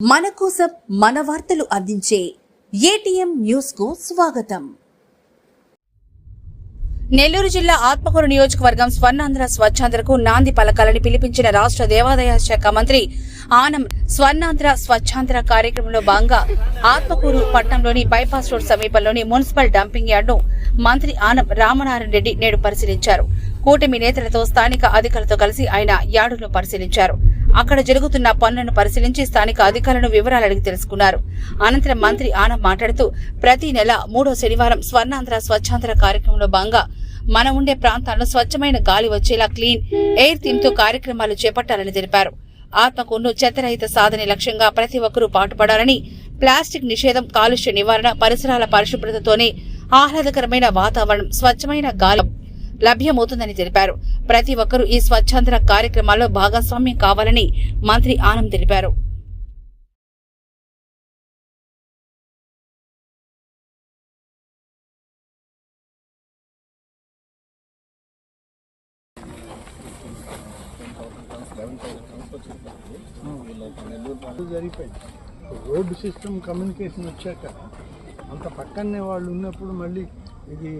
మన కోసం మన వార్తలు అందించే ఏటీఎం న్యూస్కు స్వాగతం. నెల్లూరు జిల్లా ఆత్మకూరు నియోజకవర్గం స్వర్ణాంధ్ర స్వచ్ఛాంధ్రకు నాంది పలకాలని పిలిపించిన రాష్ట్ర దేవాదాయ శాఖ మంత్రి ఆనం స్వర్ణాంధ్ర స్వచ్ఛాంధ్ర కార్యక్రమంలో భాగంగా ఆత్మకూరు పట్టణంలోని బైపాస్ రోడ్ సమీపంలోని మున్సిపల్ డంపింగ్ యార్డును మంత్రి ఆనం రామనారాయణ రెడ్డి నేడు పరిశీలించారు. కూటమి నేతలతో స్థానిక అధికారులతో కలిసి ఆయన యార్డును పరిశీలించారు. అక్కడ జరుగుతున్న పనులను పరిశీలించి స్థానిక అధికారులను వివరాలు అడిగి తెలుసుకున్నారు. అనంతరం మంత్రి ఆనం మాట్లాడుతూ ప్రతి నెల మూడో శనివారం స్వర్ణాంధ్ర స్వచ్ఛాంధ్ర కార్యక్రమంలో భాగంగా మనం ఉండే ప్రాంతాలను స్వచ్ఛమైన గాలి వచ్చేలా క్లీన్ ఎయిర్ థీమ్తో కార్యక్రమాలు చేపట్టాలని తెలిపారు. ఆత్మకూరును చెత్తరహిత సాధన లక్ష్యంగా ప్రతి ఒక్కరూ పాటుపడాలని ప్లాస్టిక్ నిషేధం కాలుష్య నివారణ పరిసరాల పరిశుభ్రతతోనే ఆహ్లాదకరమైన వాతావరణం స్వచ్ఛమైన గాలి లభ్యమవుతుందని తెలిపారు. ప్రతి ఒక్కరూ ఈ స్వచ్ఛాంధ్ర కార్యక్రమాల్లో భాగస్వామ్యం కావాలని మంత్రి ఆనం తెలిపారు. రోడ్డు సిస్టమ్ కమ్యూనికేషన్ వచ్చాక అంత పక్కనే వాళ్ళు ఉన్నప్పుడు మళ్ళీ ఇది